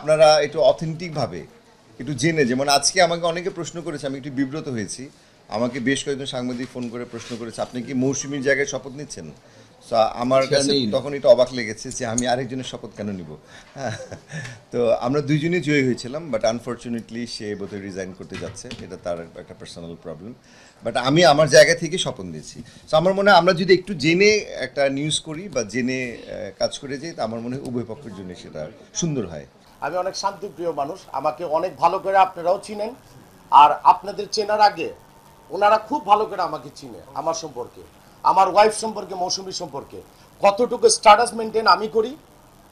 আপনারা একটু অথেন্টিকভাবে একটু জেনে, যেমন আজকে আমাকে অনেকে প্রশ্ন করেছে, আমি একটু বিব্রত হয়েছি। আমাকে বেশ কয়েকজন সাংবাদিক ফোন করে প্রশ্ন করেছে, আপনি কি মৌসুমীর জায়গায় শপথ নিচ্ছেন? আমার কাছে তখন এটা অবাক লেগেছে যে আমি আরেকজনের শপথ কেন নিব? হ্যাঁ। তো আমরা দুইজনই জয়ী হয়েছিলাম বাট আনফর্চুনেটলি সে বোধহয় রিজাইন করতে যাচ্ছে। এটা তার একটা পার্সোনাল প্রবলেম বাট আমি আমার জায়গা থেকে স্বপন দিয়েছি তো আমার মনে হয় আমরা যদি একটু জেনে একটা নিউজ করি বা জেনে কাজ করে যাই তো আমার মনে হয় উভয় পক্ষের জন্য সেটা সুন্দর হয়। আমি অনেক শান্তিপ্রিয় মানুষ। আমাকে অনেক ভালো করে আপনারাও চিনেন। আর আপনাদের চেনার আগে ওনারা খুব ভালো করে আমাকে চিনে আমার সম্পর্কে। আমার ওয়াইফ সম্পর্কে, মৌসুমি সম্পর্কে। কতটুকু স্ট্যাটাস মেনটেন আমি করি,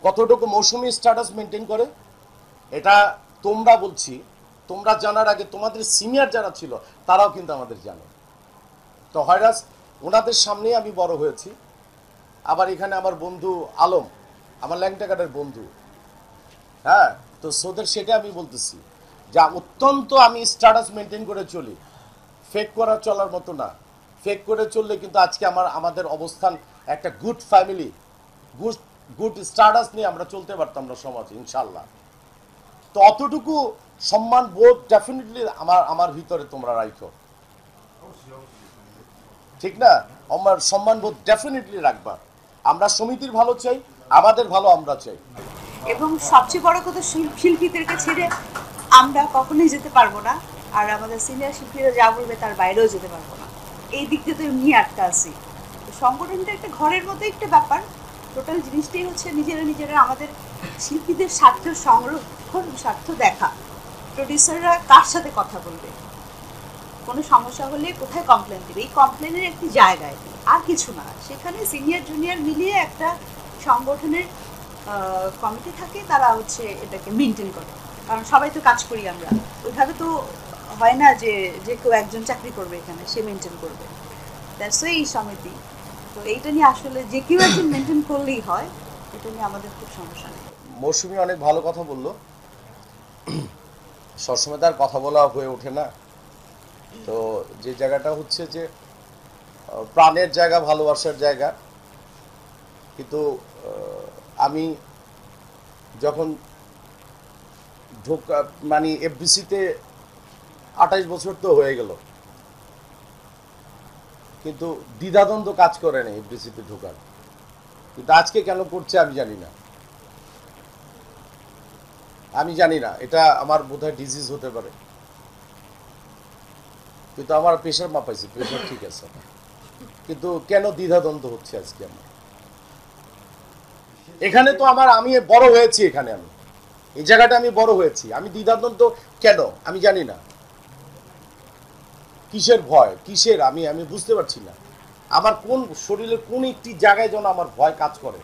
কতটুকু মৌসুমি স্ট্যাটাস মেনটেন করে, এটা তোমরা বলছি, তোমরা জানার আগে তোমাদের সিনিয়র যারা ছিল, তারাও কিন্তু আমাদের জানে। তো হয়রাস, ওনাদের সামনেই আমি বড় হয়েছি। আবার এখানে আমার বন্ধু আলম, আমার ল্যাংটাকাটের বন্ধু। হ্যাঁ তো সোদের সেটা আমি বলতেছি, যা অত্যন্ত আমি স্ট্যাটাস মেনটেন করে চলি। ফেক করা চলার মতো না। ফেক করে চললে কিন্তু আজকে আমার, আমাদের অবস্থান একটা good family good good status নিয়ে আমরা চলতে পারতাম না সমাজে ইনশাল্লাহ তো অতটুকু সম্মান বোধ ডেফিনেটলি আমার আমার ভিতরে তোমরা রাখো ঠিক না? আমার সম্মান বোধ ডেফিনেটলি রাখবা। আমরা সমিতির ভালো চাই, আমাদের ভালো আমরা চাই। এবং সবচেয়ে বড় কথা শিল- শিল্পীদেরকে ছেড়ে আমরা কখনোই যেতে পারব না, আর আমাদের সিনিয়র শিল্পীরা যা বলবে তার বাইরেও যেতে পারব না। এই দিক দিয়ে তো এমনি আটকা আছি সংগঠনটা একটা ঘরের মতো একটা ব্যাপার। টোটাল জিনিসটাই হচ্ছে নিজেরা নিজেরা আমাদের শিল্পীদের স্বার্থ সংরক্ষণ, স্বার্থ দেখা। প্রডিউসাররা কার সাথে কথা বলবে? কোনো সমস্যা হলে কোথায় কমপ্লেন দেবে? এই কমপ্লেনের একটি জায়গায়। আর কিছু না। সেখানে সিনিয়র জুনিয়র মিলিয়ে একটা সংগঠনের কমিটি থাকে। তারা হচ্ছে এটাকে মেনটেন করে। কারণ সবাই তো কাজ করি আমরা। ওইভাবে তো হয় না যে যে কেউ একজন চাকরি করবে এখানে, সে মেনটেন করবে। দ্যাটস এই সমিতি। তো এইটা নিয়ে আসলে যে কেউ একজন মেনটেন করলেই হয়, এটা নিয়ে আমাদের খুব সমস্যা নেই। মৌসুমি অনেক ভালো কথা বলল। সবসময় তার কথা বলা হয়ে ওঠে না। তো যে জায়গাটা হচ্ছে যে প্রাণের জায়গা, ভালোবাসার জায়গা। কিন্তু আমি যখন ঢোকা মানে এফবিসিতে আঠাইশ বছর তো হয়ে গেল। কিন্তু দ্বিধাদ্বন্দ্ব কাজ করে না এফবিসিতে ঢোকার। কিন্তু আজকে কেন করছে আমি জানি না। আমি জানি না, এটা আমার বোধহয় ডিজিজ হতে পারে। কিন্তু আমার প্রেশার মাপাইছি প্রেশার ঠিক আছে। কিন্তু কেন দ্বিধাদ্বন্দ্ব হচ্ছে আজকে আমার? এখানে তো আমার, আমি বড় হয়েছি এখানে আমি। এই জায়গাটা আমি বড় হয়েছি। আমি দ্বিধাদ্বন্দ্ব কেন? আমি জানি না। কিসের ভয়? কিসের? আমি আমি বুঝতে পারছি না। আমার কোন শরীরের কোন একটি জায়গায় যেন আমার ভয় কাজ করে?